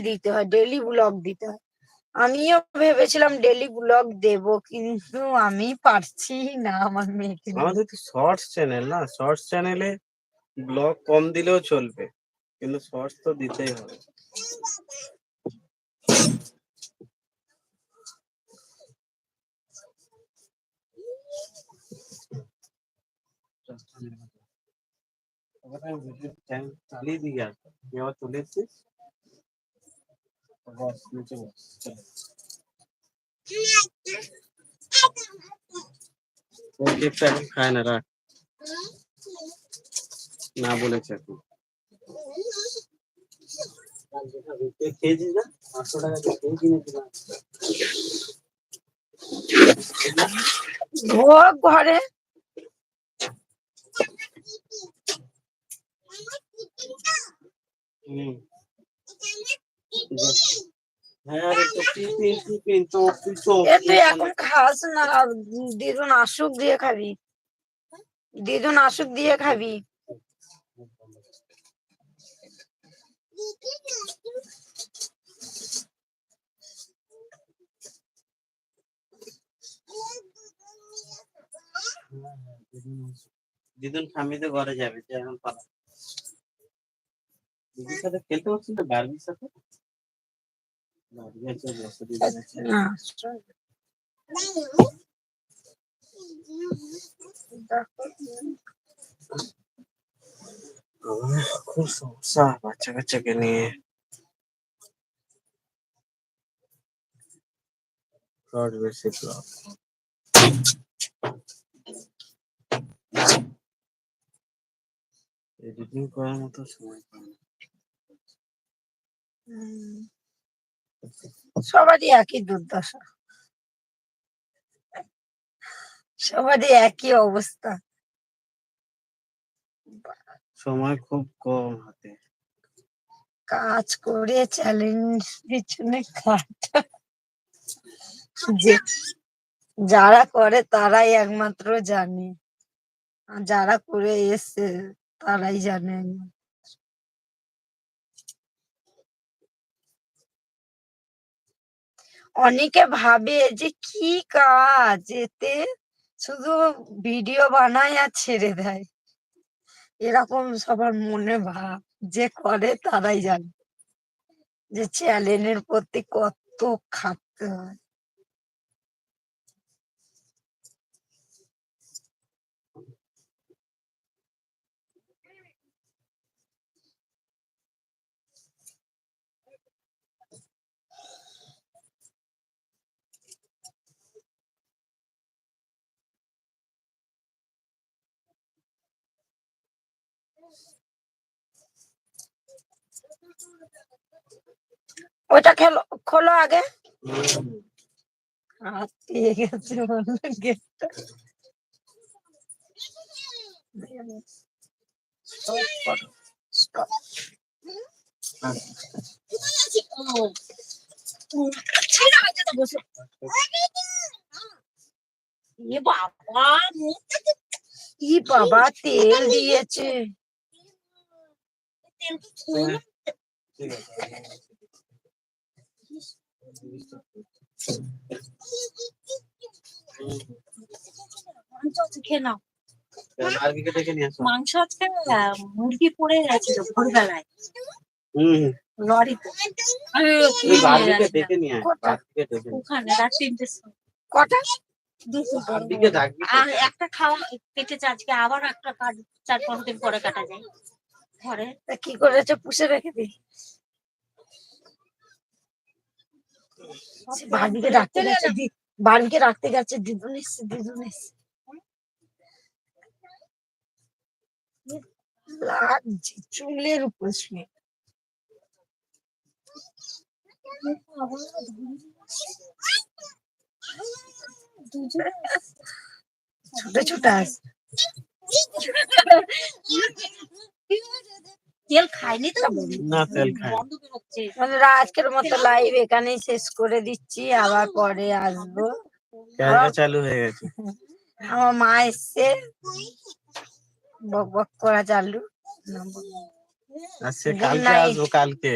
দিতে হয় daily blog দিতে হয় আমিও ভেবেছিলাম ডেলি ব্লগ দেব কিন্তু আমি পারছি না আমার মেয়েকে আমাদের তো শর্টস চ্যানেল না শর্টস চ্যানেলে ব্লগ কম দিলেও চলবে কিন্তু শর্টস তো দিতেই হবে চালিয়ে দিয়ে আসব আবার চলে খায় না রাখ না বলেছে এখন না টাকা ঢোক ঘরে হুম হ্যাঁ রে তো টিফিন টিফিন তো তো দিদুন দিদুন ঠাম্মিতে ঘরে যাবে যে এখন পালা। দিদির সাথে খেলতে পারছিস না বার্বির সাথে বার্বি আছে বসে দিদুন আছে না আমার খুব সমস্যা বাচ্চা কাচ্চাকে নিয়ে ফ্রড বেশি ফ্রড এডিটিং করার মতো সময় পাই না। সবারই একই দুর্দশা। সবারই একই অবস্থা। সময় খুব কম হাতে। কাজ করে চ্যালেঞ্জ পিছনে যে যারা করে তারাই একমাত্র জানে। আর যারা করে এসছে তারাই জানে। অনেকে ভাবে যে, কি কাজ এতে? শুধু ভিডিও বানায় আর ছেড়ে দেয়। এরকম সবার মনে ভাব যে, করে তারাই জানে যে, চ্যানেলের প্রতি কত খাটতে হয়। ওইটা খেলো খোলো আগে। বাবা তেল দিয়েছে। মাংস আজকে মুরগি পড়ে গেছিল ভোরবেলায়। ওখানে একটা খাওয়া আজকে আবার একটা কাট চার পাঁচ দিন পরে কাটা যায় ঘরে। তা কি করেছে পুষে রেখে দি বাড়িকে রাখতে গেছে বাড়িকে রাখতে গেছে দিদুন এসছে দিদুন এসছে লাগছে চুলের উপর শুয়ে ছোট ছোট আছে তেল খায়নি তো? না তেল খায় বন্ধ বন্ধুরা আজকের মতো লাইভ এখানেই শেষ করে দিচ্ছি আবার পরে আসব। ক্যামেরা চালু হয়ে গেছে। আমার মা এসছে। বক বক করা চালু। আচ্ছা কালকে. আসব কালকে।